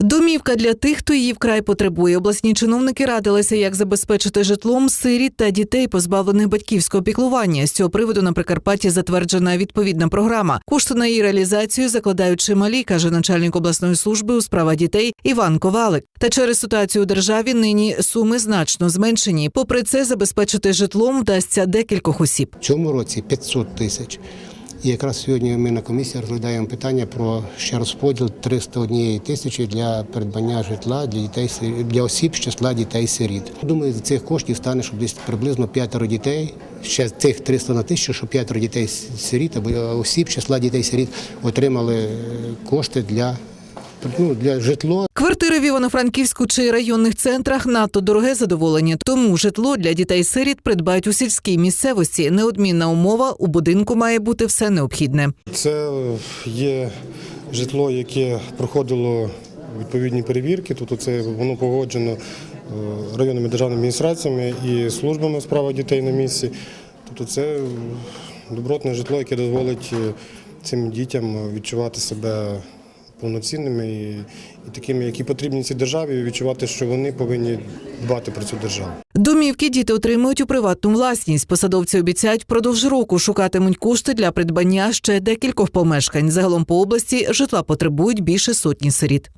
Домівка для тих, хто її вкрай потребує. Обласні чиновники радилися, як забезпечити житлом сиріт та дітей, позбавлених батьківського піклування. З цього приводу на Прикарпатті затверджена відповідна програма. Кошти на її реалізацію закладають чималі, каже начальник обласної служби у справах дітей Іван Ковалик. Та через ситуацію у державі нині суми значно зменшені. Попри це, забезпечити житлом вдасться декількох осіб. Цьому році 500 тисяч. І якраз сьогодні ми на комісії розглядаємо питання про ще розподіл 301 тисячі для придбання житла для дітей для осіб з числа дітей-сиріт. Думаю, з цих коштів стане, щоб десь приблизно п'ятеро дітей. Ще цих 300 на тисячу, щоб п'ятеро дітей сиріт або осіб з числа дітей-сиріт отримали е, кошти для, ну, для житло Квартири в Івано-Франківську чи районних центрах надто дороге задоволення. Тому житло для дітей-сиріт придбають у сільській місцевості. Неодмінна умова у будинку має бути все необхідне. Це є житло, яке проходило відповідні перевірки. Тобто це воно погоджено е, районними державними адміністраціями і службами у справах дітей на місці. Тобто це добротне житло, яке дозволить е, цим дітям відчувати себе повноцінними і, і такими, які потрібні цій державі, і відчувати, що вони повинні дбати про цю державу. Домівки діти отримують у приватну власність. Посадовці обіцяють впродовж року шукатимуть кошти для придбання ще декількох помешкань. Загалом по області житла потребують більше сотні сиріт.